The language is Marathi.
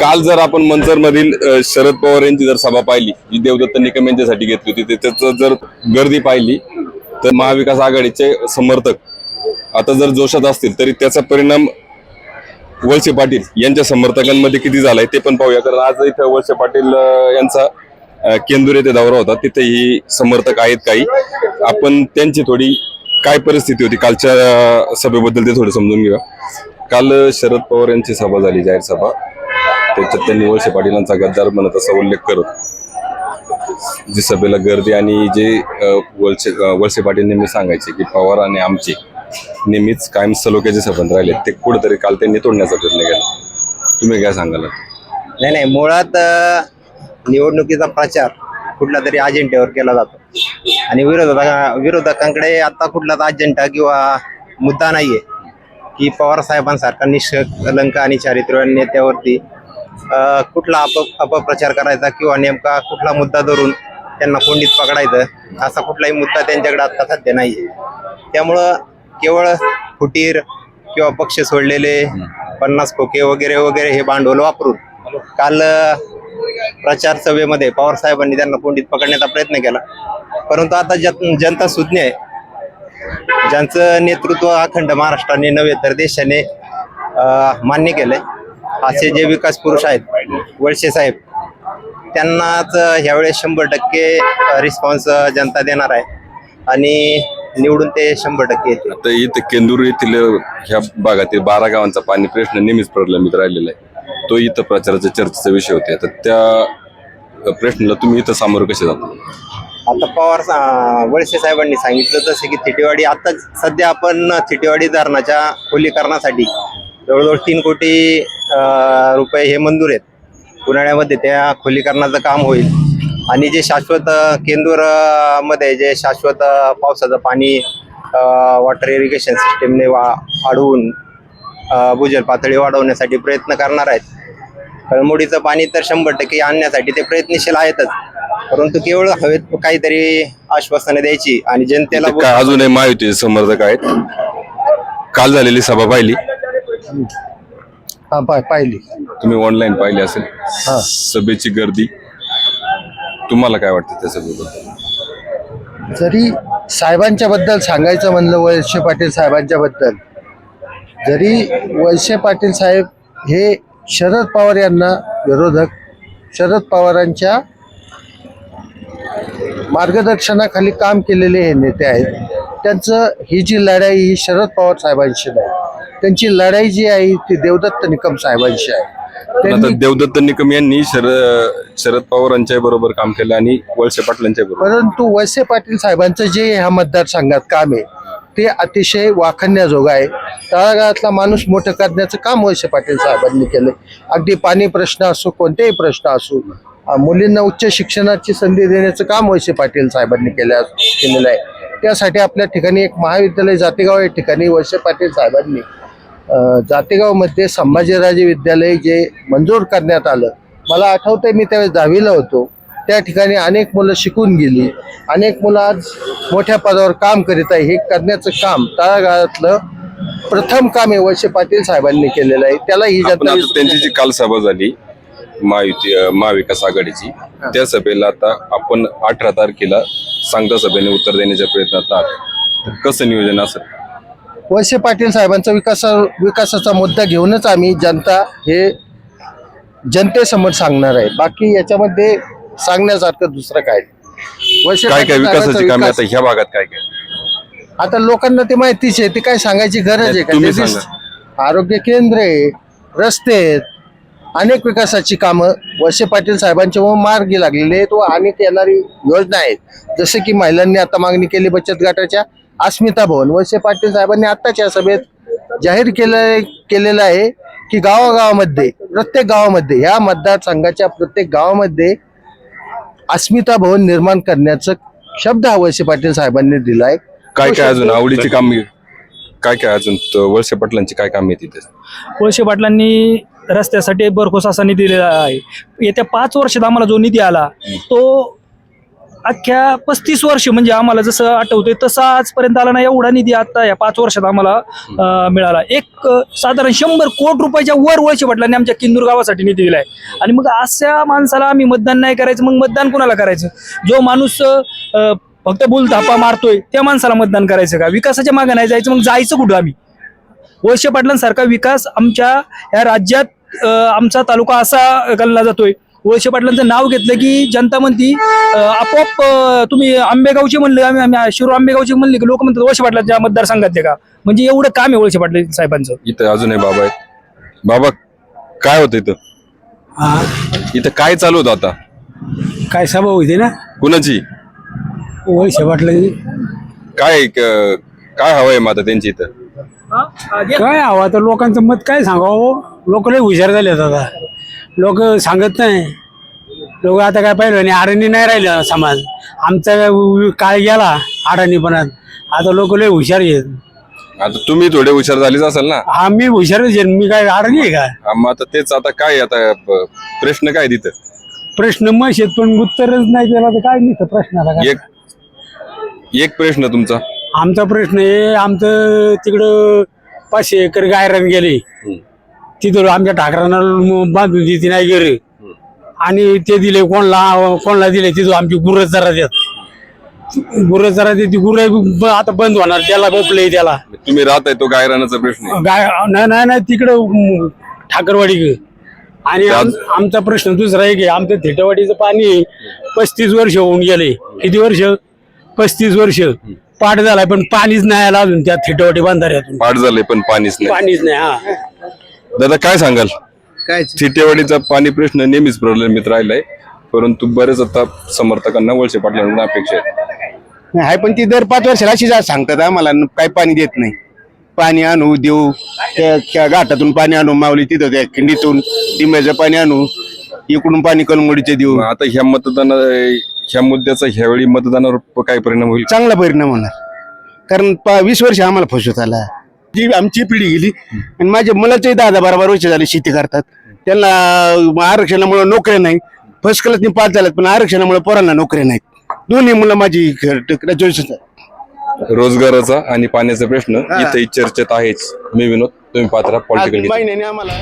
काल जर आपण मंचर मधील शरद पवार यांची जर सभा पाहिली जी देवदत्त निकम यांच्यासाठी घेतली होती त्याचं जर गर्दी पाहिली तर महाविकास आघाडीचे समर्थक आता जर जोशात असतील तरी त्याचा परिणाम वळसे पाटील यांच्या समर्थकांमध्ये किती झालाय ते पण पाहूया. कारण आज इथं वळसे पाटील यांचा केंदूर येथे दौरा होता तिथेही समर्थक आहेत काही. आपण त्यांची थोडी काय परिस्थिती होती कालच्या सभेबद्दल ते थोडं समजून घेऊया. काल शरद पवार यांची सभा झाली जाहीर सभा. त्याच्यात त्यांनी वळसे पाटीलांचा गद्दार म्हणत असा उल्लेख करत जी सभेला गर्दी आणि जे वळसे वळसे पाटील नेहमी सांगायचे की पवार आणि आमचे नेहमीच कायम सलोख्याचे संबंध राहिले. ते कुठेतरी काल त्यांनी तोडण्याचा प्रयत्न केला तुम्ही काय सांगाल? नाही नाही मुळात निवडणुकीचा प्रचार कुठल्या तरी अजेंड्यावर केला जातो. आणि विरोधका विरोधकांकडे आता कुठलाच अजेंडा किंवा मुद्दा नाहीये. की पवार साहेबांसारखा निष्कलंक आणि चारित्र्यवान नेत्यावरती कुठला अप अपप्रचार करायचा किंवा नेमका कुठला मुद्दा धरून त्यांना कोंडीत पकडायचं असा कुठलाही मुद्दा त्यांच्याकडे आत्ता सध्या आहे त्यामुळं केवळ फुटीर किंवा पक्ष सोडलेले पन्नास खोके वगैरे वगैरे हे भांडवल वापरून काल प्रचार सभेमध्ये पवार साहेबांनी त्यांना कोंडीत पकडण्याचा प्रयत्न केला. परंतु आता जन- जनता सुज्ञ आहे ज्यांचं नेतृत्व अखंड महाराष्ट्राने नव्हे तर देशाने मान्य केलंय. असे जे विकास पुरुष आहेत वळसे साहेब त्यांनाच ह्यावेळेस शंभर टक्के रिस्पॉन्स जनता देणार आहे. आणि निवडून ते शंभर टक्के येतील. आता इथं केंदूर येथील ह्या भागातील बारा गावांचा पाणी प्रश्न नेहमीच प्रलंबित राहिलेला आहे. तो इथं प्रचाराच्या चर्चेचा विषय होते. तर त्या प्रश्नाला तुम्ही इथं सामोरं कसे जाता? आता पवार वळसे साहेबांनी सांगितलं तसं की थिटेवाडी आता सध्या आपण थिटेवाडी धरणाच्या खोलीकरणासाठी जवळजवळ तीन कोटी रुपये हे मंजूर आहेत. उन्हाळ्यामध्ये त्या खोलीकरणाचं काम होईल. आणि जे शाश्वत केंदूरमध्ये मध्ये जे शाश्वत पावसाचं पाणी वॉटर इरिगेशन सिस्टीमने वा वाढवून भूजल पातळी वाढवण्यासाठी प्रयत्न करणार आहेत. कळमोडीचं पाणी तर शंभर टक्के आणण्यासाठी ते प्रयत्नशील आहेतच. परंतु केवळ हवेत काहीतरी आश्वासनं द्यायची आणि जनतेला इथं काय अजूनही महायुतीचे समर्थक आहेत? काल झालेली सभा पाहिली? हा पाय पाहिली. तुम्ही ऑनलाईन पाहिली असेल. सभेची गर्दी. तुम्हाला काय वाटतं त्या सभेबद्दल जरी साहेबांच्या बद्दल सांगायचं म्हणलं वळसे पाटील साहेबांच्या बद्दल जरी वळसे पाटील साहेब हे शरद पवार यांना विरोधक शरद पवारांच्या मार्गदर्शनाखाली काम केलेले हे नेते आहेत. त्यांचं ही जी लढाई ही शरद पवार साहेबांशी नाही. त्यांची लढाई जी आहे ती देवदत्त निकम साहेबांशी आहे. आता देवदत्त निकम यांनी शरद शरद पवारांच्या बरोबर काम केलं आणि वळसे पाटलांच्या बरोबर. परंतु वळसे पाटील साहेबांचं जे ह्या मतदारसंघात काम आहे ते अतिशय वाखण्याजोगं आहे. तळागाळातला माणूस मोठं करण्याचं काम वळसे पाटील साहेबांनी केलं अगदी पाणी प्रश्न असो कोणतेही प्रश्न असो मुलींना उच्च शिक्षणाची संधी देण्याचं काम वळसे पाटील साहेबांनी केल्या केलेलं आहे. त्यासाठी आपल्या ठिकाणी एक महाविद्यालय जातेगाव या ठिकाणी वळसे पाटील साहेबांनी जातेगावमध्ये संभाजीराजे विद्यालय जे मंजूर करण्यात आलं. मला आठवतंय मी त्यावेळेस दहावीला होतो. त्या ठिकाणी अनेक मुलं शिकून गेली. अनेक मुलं आज मोठ्या पदावर काम करीत आहे. हे करण्याचं काम तळागाळातलं प्रथम काम हे वळसे पाटील साहेबांनी केलेलं आहे. त्याला ही जनता त्यांची जी काल सभा झाली महायुती महाविकास आघाडीची. त्या सभेला आता आपण अठरा तारखेला सांगता सभेने उत्तर देण्याच्या प्रयत्नात आहात. कसं नियोजन असेल? वळसे पाटील साहेबांचा विकासा विकासाचा मुद्दा घेऊनच आम्ही जनता हे जनतेसमोर सांगणार आहे. बाकी याच्यामध्ये सांगण्यासारखं दुसरं काय. वळसे काय काय विकासाची कामे आता ह्या भागात काय काय? आता लोकांना ते माहितीच आहे ते काय सांगायची गरज आहे का? तुम्ही ते दिस- सांगा. आरोग्य केंद्र आहे रस्ते आहेत अनेक विकासाची कामं वळसे पाटील साहेबांच्या व मार्गी लागलेली आहेत व अनेक येणारी योजना आहेत. जसे की महिलांनी आता मागणी केली बचत गटाच्या. अस्मिता भवन वळसे पाटील साहेबांनी आत्ताच्या सभेत जाहीर केलं केलेलं आहे की गावागावामध्ये प्रत्येक गावामध्ये ह्या मतदारसंघाच्या प्रत्येक गावामध्ये अस्मिता भवन निर्माण करण्याचं शब्द हा वळसे पाटील साहेबांनी दिलाय. काय काय अजून? आवडीची काम काय काय अजून? वळसे पाटलांची काय काम आहे तिथे वळसे पाटलांनी रस्त्यासाठी भरघोस असा निधी दिलेला आहे. येत्या पाच वर्षात आम्हाला जो निधी आला तो अख्ख्या पस्तीस वर्ष म्हणजे आम्हाला जसं आठवतंय तसं आजपर्यंत आला ना एवढा निधी आता या पाच वर्षात आम्हाला मिळाला. एक साधारण शंभर कोटी रुपयाच्या वर वळशी पाटलांनी आमच्या किंदूर गावासाठी निधी दिलाय. आणि मग अशा माणसाला आम्ही मतदान नाही करायचं मग मतदान कोणाला करायचं? जो माणूस फक्त बोल धापा मारतोय त्या माणसाला मतदान करायचं का? विकासाच्या मागे नाही जायचं मग जायचं कुठं आम्ही? वळसे पाटलांसारखा विकास आमच्या या राज्यात आमचा तालुका असा गणला जातोय. वळसे पाटलांचं नाव घेतलं की जनता म्हणती आपोआप तुम्ही आंबेगावचे म्हणले आम्ही आम्ही शिरू आंबेगावचे म्हणले की लोक म्हणतात वळसे पाटलांच्या मतदारसंघात आहे का? म्हणजे एवढं काम आहे वळसे पाटील साहेबांचं. इथं अजूनही बाबा आहेत. बाबा काय होतं इथं? इथं काय चालू होतं आता? काय सभा होती ना? कुणाची? वळसे पाटलं काय काय हवंय मग आता त्यांची इथं. काय हवं? आता लोकांचं मत काय सांगावं? लोक लय हुशार झाले आता. लोक सांगत नाही. लोक आता काय पाहिलं नाही अडाणी नाही राहिलं समाज. आमचा काळ गेला अडाणीपणात. आता लोक लय हुशार आहेत. आता तुम्ही थोडे हुशार झालेच असाल ना? हा मी हुशारच आहे. मी काय अडाणी आहे का? हा, मग आता तेच आता काय आता प- प्रश्न काय तिथं? प्रश्न मश आहेत पण उत्तरच नाही त्याला तर काय नाही प्रश्नाला काय? एक एक प्रश्न तुमचा. आमचा प्रश्न आहे आमचं तिकडं पाचशे एकर गायरान गेले. तिथं आमच्या ठाकरांना बांधून देते नाही गेले आणि ते दिले कोणला कोणला दिले तिथं आमची गुरं जरा देत. गुरं जरा देते गुरं आता बंद होणार त्याला बपले त्याला. तुम्ही राहताय तो गायरानाचा प्रश्न आहे. गाय नाही नाही नाही तिकडं ठाकरवाडी आणि आम- आमचा प्रश्न दुसरा आहे की आमचं थेटवाडीचं पाणी पस्तीस वर्ष होऊन गेले. किती वर्ष? पस्तीस वर्ष. पाठ झालाय पण पाणीच नाही आलं अजून त्या थेटवाडी बांधाऱ्यातून. पाठ झालंय पण पाणीच नाही. पाणीच नाही हा. दादा काय सांगाल? काय? चिटेवाडीचा पाणी प्रश्न नेहमीच प्रलंबित राहिलाय परंतु बरेच आता समर्थकांना वळसे पाटलांकडून अपेक्षा आहे आहे पण ती दर पाच वर्षाला अशी जा- सांगतात आम्हाला न- काही पाणी देत नाही. पाणी आणू देऊ त्या त्या घाटातून पाणी आणू माऊली तिथं त्या खिंडीतून टिंब्याचं पाणी आणू इकडून पाणी कलमुडीचे देऊ. मग आता ह्या मतदाना ह्या मुद्द्याचा ह्यावेळी मतदानावर प- काय परिणाम होईल? चांगला परिणाम होणार. कारण पा- वीस वर्ष आम्हाला फसवत आला. जी आमची पिढी गेली आणि माझ्या मुलाचंही दहा दहा बारा बारा वर्ष झाले शेती करतात. त्यांना आरक्षणामुळे नोकऱ्या नाही फर्स्ट क्लासनी पास झाल्यात पण आरक्षणामुळे पोरांना नोकऱ्या नाहीत. दोन्ही मुलं माझी ग्रॅज्युएशन रोजगाराचा आणि पाण्याचा प्रश्न इथे चर्चेत आहेच. मी विनोद तुम्ही पात्रा पॉलिटिकल महिन्याने आम्हाला